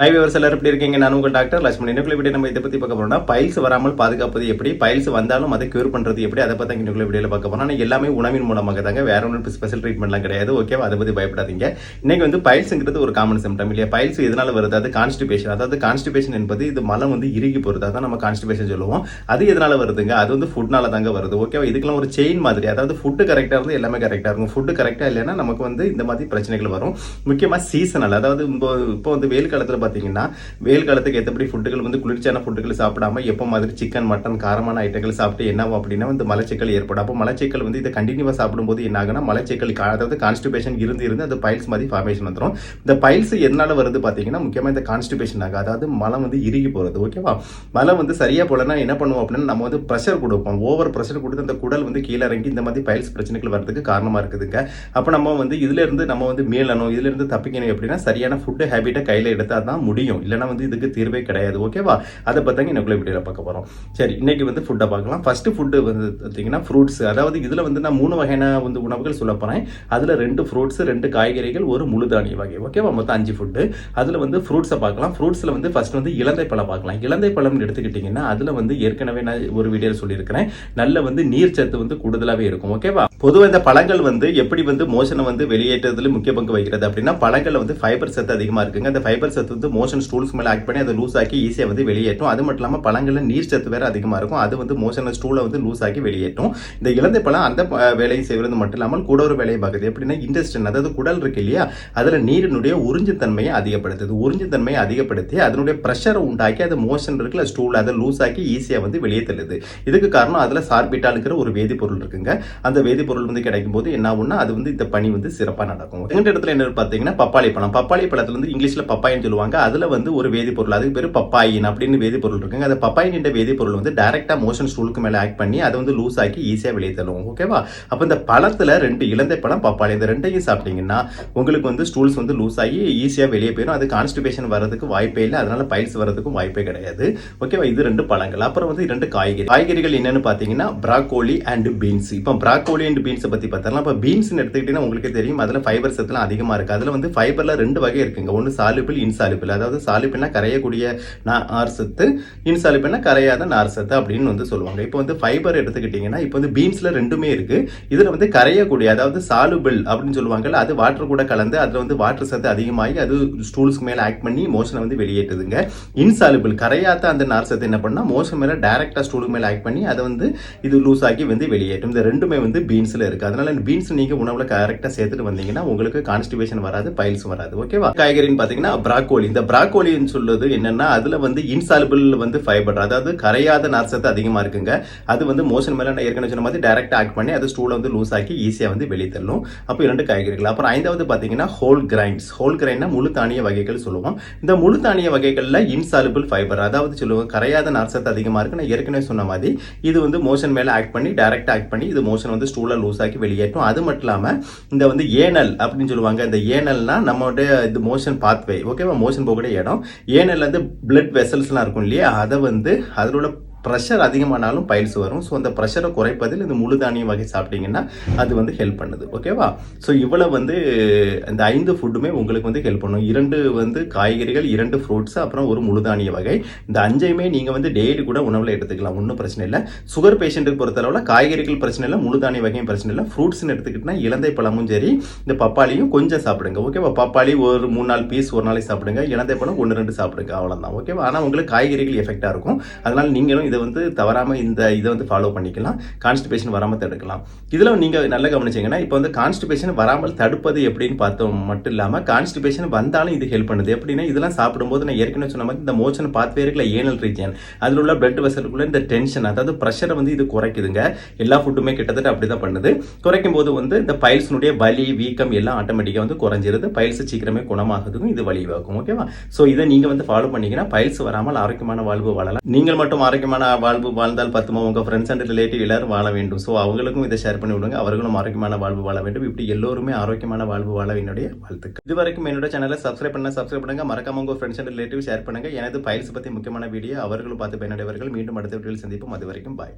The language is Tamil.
ஹை விவர்ஸ் எல்லாரும் எப்படி இருக்கீங்க? நான் உங்கள் டாக்டர் லட்சுமணி இன்னுக்குள்ள வீடியோ நம்ம இதை பற்றி பார்க்க போகிறோம்னா பைல்ஸ் வராமல் பாதுகாப்பது எப்படி? பைல்ஸ் வந்தாலும் அதை க்யூர் பண்ணுறது எப்படி? அதை பற்றி இன்னுக்குள்ள வீடியோவில் பார்க்க போகிறோம் ஆனால் எல்லாமே உணவின் மூலமாக தாங்க. வேற ஒன்றும் ஸ்பெஷல் ட்ரீட்மெண்ட்லாம் கிடையாது. ஓகேவா அதை பற்றி பயப்படாதீங்க. இன்னைக்கு வந்து பைல்ஸுங்கிறது ஒரு காமன் சிம்டம் இல்லையா? பைல்ஸ் எதனால வருது? அது கான்ஸ்டிபேஷன் அதாவது கான்ஸ்டிபேஷன் என்பது இது மலம் வந்து இறுகி போகிறது அதான் நம்ம கான்ஸ்டிபேஷன் சொல்லுவோம். அது எதனால வருதுங்க? அது வந்து ஃபுட்னால தாங்க வருது. ஓகேவா இதுக்கெல்லாம் ஒரு செயின் மாதிரி. அதாவது ஃபுட்டு கரெக்டாக இருந்து எல்லாமே கரெக்டாக இருக்கும். ஃபுட்டு கரெக்டாக இல்லைன்னா நமக்கு வந்து இந்த மாதிரி பிரச்சனைகள் வரும். முக்கியமாக சீசனல் அதாவது இப்போ இப்போ வந்து வெயில் காலத்தில் பார்த்தீங்கன்னா வெயில் காலத்துக்கு ஏற்றபடி ஃபுட்டுகள் வந்து குளிர்ச்சியான ஃபுட்டுகள் சாப்பிடாம எப்போ மாதிரி சிக்கன் மட்டன் காரமான ஐட்டங்கள் சாப்பிட்டு என்ன அப்படின்னா வந்து மலச்சிக்கல் ஏற்படும். அப்போ மலச்சிக்கல் வந்து இதை கண்டினியூவாக சாப்பிடும்போது என்ன ஆகுனா மலச்சிக்கல் அதாவது கான்ஸ்டிபேஷன் இருந்து இருந்து அந்த பைல்ஸ் மாதிரி ஃபார்மேஷன் வந்துடும் இந்த பைல்ஸ் என்னால் வருது பார்த்தீங்கன்னா முக்கியமாக இந்த கான்ஸ்டிபேஷன் ஆகும் அதாவது மலம் வந்து இறுகி போகிறது ஓகேவா மலம் வந்து சரியாக போலனா என்ன பண்ணுவோம் அப்படின்னா நம்ம வந்து ப்ரெஷர் கொடுப்போம். ஓவர் ப்ரெஷர் கொடுத்து அந்த குடல் வந்து கீழே இறங்கி இந்த மாதிரி பைல்ஸ் பிரச்சனைகள் வரதுக்கு காரணமாக இருக்குதுங்க. அப்போ நம்ம வந்து இதுலேருந்து நம்ம வந்து மீளணும் இதுலேருந்து தப்பிக்கணும் எப்படின்னா சரியான ஃபுட்டு ஹேபிட்டை கையில் எடுத்தால் தான் முடியும். இல்லைன்னா வந்து இதுக்கு தீர்வே கிடையாது. ஓகேவா அதை பார்த்தாங்க இன்னைக்குள்ள வீடியோவில் பார்க்க போகிறோம் சரி இன்னைக்கு வந்து ஃபுட்டை பார்க்கலாம். ஃபர்ஸ்ட் ஃபுட்டு வந்து பார்த்தீங்கன்னா ஃப்ரூட்ஸ் அதாவது இதில் வந்து நான் மூணு வகையான வந்து உணவுகள் சொல்ல போகிறேன் அதில் ரெண்டு ஃப்ரூட்ஸ் ரெண்டு காய்கறிகள் ஒரு முழுதானிய வகை. ஓகேவா மொத்தம் அஞ்சு ஃபுட்டு அதில் வந்து ஃப்ரூட்ஸை பார்க்கலாம். ஃப்ரூட்ஸில் வந்து ஃபர்ஸ்ட் வந்து இலந்தை பழம் பார்க்கலாம். இலந்தை பழம்னு எடுத்துக்கிட்டிங்கன்னா அதில் வந்து ஏற்கனவே நான் ஒரு வீடியோவில் சொல்லியிருக்கிறேன். நல்ல வந்து நீர் சத்து வந்து கூடுதலாகவே இருக்கும். ஓகேவா பொதுவாக இந்த பழங்கள் வந்து எப்படி வந்து மோஷனை வந்து வெளியேற்றதுல முக்கிய பங்கு வகிக்கிறது அப்படின்னா பழங்களில் வந்து ஃபைபர் சத்து அதிகமாக இருக்குங்க. அந்த ஃபைபர் சத்து வந்து மோஷன் ஸ்டூல்ஸ் மேலே ஆக்ட் பண்ணி அதை லூஸ் ஆக்கி ஈஸியாக வந்து வெளியேற்றும். அது மட்டும் இல்லாமல் பழங்களில் நீர் சத்து வேறு அதிகமாக இருக்கும். அது வந்து மோஷன் ஸ்டூலை வந்து லூஸ் ஆக்கி வெளியேற்றும். இந்த இலந்தை பழம் அந்த வேலையை செய்வது மட்டும் இல்லாமல் கூட ஒரு வேலையை பார்க்குது. எப்படின்னா இன்டெஸ்டின் அதாவது குடல் இருக்கு இல்லையா? அதில் நீரினுடைய உறிஞ்சுத்தன்மையை அதிகப்படுத்துது. உறிஞ்சுத்தன்மையை அதிகப்படுத்தி அதனுடைய ப்ரெஷரை உண்டாக்கி அது மோஷன் இருக்குல்ல ஸ்டூல் அதை லூஸ் ஆக்கி ஈஸியாக வந்து வெளியே தள்ளுது. இதுக்கு காரணம் அதில் சார்பிட்டாலுங்கிற ஒரு வேதிப்பொருள் இருக்குங்க. அந்த வேதிப்பொருள் வந்து கிடைக்கும் போது என்ன ஆகும்னா அது வந்து இந்த பணி வந்து சிறப்பாக நடக்கும். ரெண்டு இடத்துல என்ன பார்த்தீங்கன்னா பப்பாளி பழம். பப்பாளி பழத்துல வந்து இங்கிலீஷில் பப்பாயின்னு சொல்லுவாங்க. அதில் வந்து ஒரு வேதிப்பொருள் அதுக்கு பேர் பப்பாயின் அப்படின்னு வேதிப்பொருள் இருக்குங்க. அந்த பப்பாயின் என்ற வேதிப்பொருள் வந்து டைரக்டாக மோஷன் ஸ்டூலுக்கு மேலே ஆக்ட் பண்ணி அதை வந்து லூஸ் ஆக்கி ஈஸியாக வெளியே தள்ளுவோம். ஓகேவா அப்போ இந்த பழத்தில் ரெண்டு இலந்தை பழம் பப்பாளி இந்த ரெண்டையும் சாப்பிட்டீங்கன்னா உங்களுக்கு வந்து ஸ்டூல்ஸ் வந்து லூஸ் ஆகி ஈஸியாக வெளியே போயிடும். அது கான்ஸ்டிபேஷன் வரதுக்கு வாய்ப்பே இல்லை. அதனால பைல்ஸ் வரதுக்கும் வாய்ப்பே கிடையாது. ஓகேவா இது ரெண்டு பழங்கள். அப்புறம் வந்து ரெண்டு காய்கறி. காய்கறிகள் என்னன்னு பார்த்தீங்கன்னா ப்ராக்கோலி அண்ட் பீன்ஸ் இப்போ ப்ராக்கோலி அண்ட் பீன்ஸை பற்றி பார்த்தோம்னா இப்போ பீன்ஸ்னு எடுத்துக்கிட்டீங்கன்னா உங்களுக்கு தெரியும். அதில் ஃபைபர் சத்துலாம் அதிகமாக இருக்குது அதில் வந்து ஃபைபரில் ரெண்டு வகை இருக்குங்க. ஒன்று சாலிபிள் இன்சாலிபிள் அதாவது சாலிபிள்னா கரையக்கூடிய நார் சத்து இன்சாலிபிள்னா கரையாத நார் சத்து அப்படின்னு வந்து சொல்லுவாங்க. இப்போ வந்து ஃபைபர் எடுத்துக்கிட்டிங்கன்னா இப்போ வந்து பீன்ஸில் ரெண்டுமே இருக்குது இதில் வந்து கரையக்கூடிய அதாவது சாலுபிள் அப்படின்னு சொல்லுவாங்கல்ல அது வாட்டர் கூட கலந்து அதில் வந்து வாட்டர் சத்து அதிகமாகி அது ஸ்டூல்ஸ்க்கு மேலே ஆக்ட் பண்ணி மோஷனை வந்து வெளியேற்றுதுங்க. இன்சாலுபிள் கரையாத அந்த நார் சத்து என்ன பண்ணால் மோஷன் மேலே டேரெக்டாக ஸ்டூலுக்கு மேலே ஆக்ட் பண்ணி அதை வந்து இது லூஸ் ஆக்கி வந்து வெளியேற்றும். இந்த ரெண்டுமே வந்து பீன்ஸ் பீன்ஸில் இருக்குது அதனால பீன்ஸ் நீங்கள் உணவில் கரெக்டாக சேர்த்துட்டு வந்தீங்கன்னா உங்களுக்கு கான்ஸ்டிபேஷன் வராது பைல்ஸ் வராது. ஓகேவா காய்கறின்னு பார்த்தீங்கன்னா ப்ராக்கோலி இந்த ப்ராக்கோலின்னு சொல்லுது என்னென்னா அதில் வந்து இன்சாலுபிள் வந்து ஃபைபர் அதாவது கரையாத நார்சத்து அதிகமாக இருக்குங்க. அது வந்து மோஷன் மேலே நான் ஏற்கனவே சொன்ன மாதிரி டேரெக்டாக ஆக்ட் பண்ணி அது ஸ்டூலை வந்து லூஸ் ஆக்கி ஈஸியாக வந்து வெளியே அப்போ இரண்டு காய்கறிகள். அப்புறம் ஐந்தாவது பார்த்தீங்கன்னா ஹோல் கிரைண்ட்ஸ் ஹோல் கிரைன்னா முழு தானிய வகைகள் சொல்லுவோம். இந்த முழு தானிய வகைகளில் இன்சாலுபிள் ஃபைபர் அதாவது சொல்லுவோம் கரையாத நார்சத்து அதிகமாக இருக்கு நான் ஏற்கனவே சொன்ன மாதிரி இது வந்து மோஷன் மேலே ஆக்ட் பண்ணி டேரெக்டாக ஆக்ட் பண்ணி இது மோஷன் வந்து ஸ்டூலை லூஸ் ஆக்கி வெளியேற்றும். அது மட்டும் இல்லாமல் இந்த வந்து ஏனல் அப்படின்னு சொல்லுவாங்க. இந்த ஏனல்னா நம்மளுடைய இது மோஷன் பாத்வே ஓகேவா மோஷன் போகக்கூடிய இடம். ஏனல் வந்து பிளட் வெசல்ஸ்லாம் இருக்கும் இல்லையா? அதை வந்து அதில் உள்ள ப்ரெஷர் அதிகமானாலும் பைல்ஸ் வரும். ஸோ அந்த ப்ரெஷரை குறைப்பதில் இந்த முழு தானிய வகை சாப்பிட்டீங்கன்னா அது வந்து ஹெல்ப் பண்ணுது. ஓகேவா ஸோ இவ்வளோ வந்து இந்த ஐந்து ஃபுட்டுமே உங்களுக்கு வந்து ஹெல்ப் பண்ணும். இரண்டு வந்து காய்கறிகள் இரண்டு ஃப்ரூட்ஸ் அப்புறம் ஒரு முழு தானிய வகை. இந்த அஞ்சையுமே நீங்கள் வந்து டெய்லி கூட உணவில் எடுத்துக்கலாம். ஒன்றும் பிரச்சனை இல்லை. சுகர் பேஷண்ட்டுக்கு பொறுத்தளவில் காய்கறிகள் பிரச்சனை இல்லை முழு தானிய வகையும் பிரச்சனை இல்லை. ஃப்ரூட்ஸ்னு எடுத்துக்கிட்டிங்கன்னா இலந்தை பழமும் சரி இந்த பப்பாளியும் கொஞ்சம் சாப்பிடுங்க. ஓகேவா பப்பாளி ஒரு மூணு நாள் பீஸ் ஒரு நாளைக்கு சாப்பிடுங்க. இலந்தை பழம் ஒன்று ரெண்டு சாப்பிடுங்க. அவ்வளோதான் ஓகேவா ஆனால் உங்களுக்கு காய்கறிகள் எஃபெக்டாக இருக்கும். அதனால் நீங்களும் இதை வந்து தவறாமல் இந்த இதை வந்து ஃபாலோ பண்ணிக்கலாம். கான்ஸ்டிபேஷன் வராமல் தடுக்கலாம். இதில் நீங்கள் நல்லா கவனிச்சிங்கன்னா இப்போ வந்து கான்ஸ்டிபேஷன் வராமல் தடுப்பது எப்படின்னு பார்த்தோம் மட்டும் இல்லாமல் கான்ஸ்டிபேஷன் வந்தாலும் இது ஹெல்ப் பண்ணுது. எப்படின்னா இதெல்லாம் சாப்பிடும்போது நான் ஏற்கனவே சொன்ன மாதிரி இந்த மோஷன் பாத்வே இருக்கல ஏனல் ரீஜன் அதில் உள்ள பிளட் வெசலுக்குள்ள இந்த டென்ஷன் அதாவது ப்ரெஷரை வந்து இது குறைக்குதுங்க. எல்லா ஃபுட்டுமே கிட்டத்தட்ட அப்படி தான் பண்ணுது. குறைக்கும் போது வந்து இந்த பைல்ஸினுடைய வலி வீக்கம் எல்லாம் ஆட்டோமேட்டிக்காக வந்து குறைஞ்சிருது. பைல்ஸ் சீக்கிரமே குணமாகுதுக்கும் இது வழிவாக்கும் ஓகேவா ஸோ இதை நீங்கள் வந்து ஃபாலோ பண்ணிங்கன்னா பைல்ஸ் வராமல் ஆரோக்கியமான வாழ்வு வாழலாம். நீங்கள் மட்டும் ஆரோக்கியமான வாழ்வு வாழ்ந்தால் பத்துமா? உங்கள் ஃப்ரெண்ட்ஸ் அண்ட் ரிலேட்டிவ் எல்லாரும் வாழ வேண்டும். ஸோ அவங்களுக்கும் இதை ஷேர் பண்ணி விடுங்க. அவர்களும் ஆரோக்கியமான வாழ்வு வாழ வேண்டும். இப்படி எல்லோருமே ஆரோக்கியமான வாழ்வு வாழ என்னுடைய வாழ்த்துக்கள். இது வரைக்கும் என்னோட சேனலை சப்ஸ்கிரைப் பண்ண சப்ஸ்கிரைப் பண்ணுங்க. மறக்காம உங்கள் ஃப்ரெண்ட்ஸ் அண்ட் ரிலேட்டிவ் ஷேர் பண்ணுங்க. எனது பயில்ஸ் பற்றி முக்கியமான வீடியோ அவர்களும் பார்த்து பயனடைவர்கள். மீண்டும் அடுத்த வீடியோவில் சந்திப்போம். அது வரைக்கும் பாய்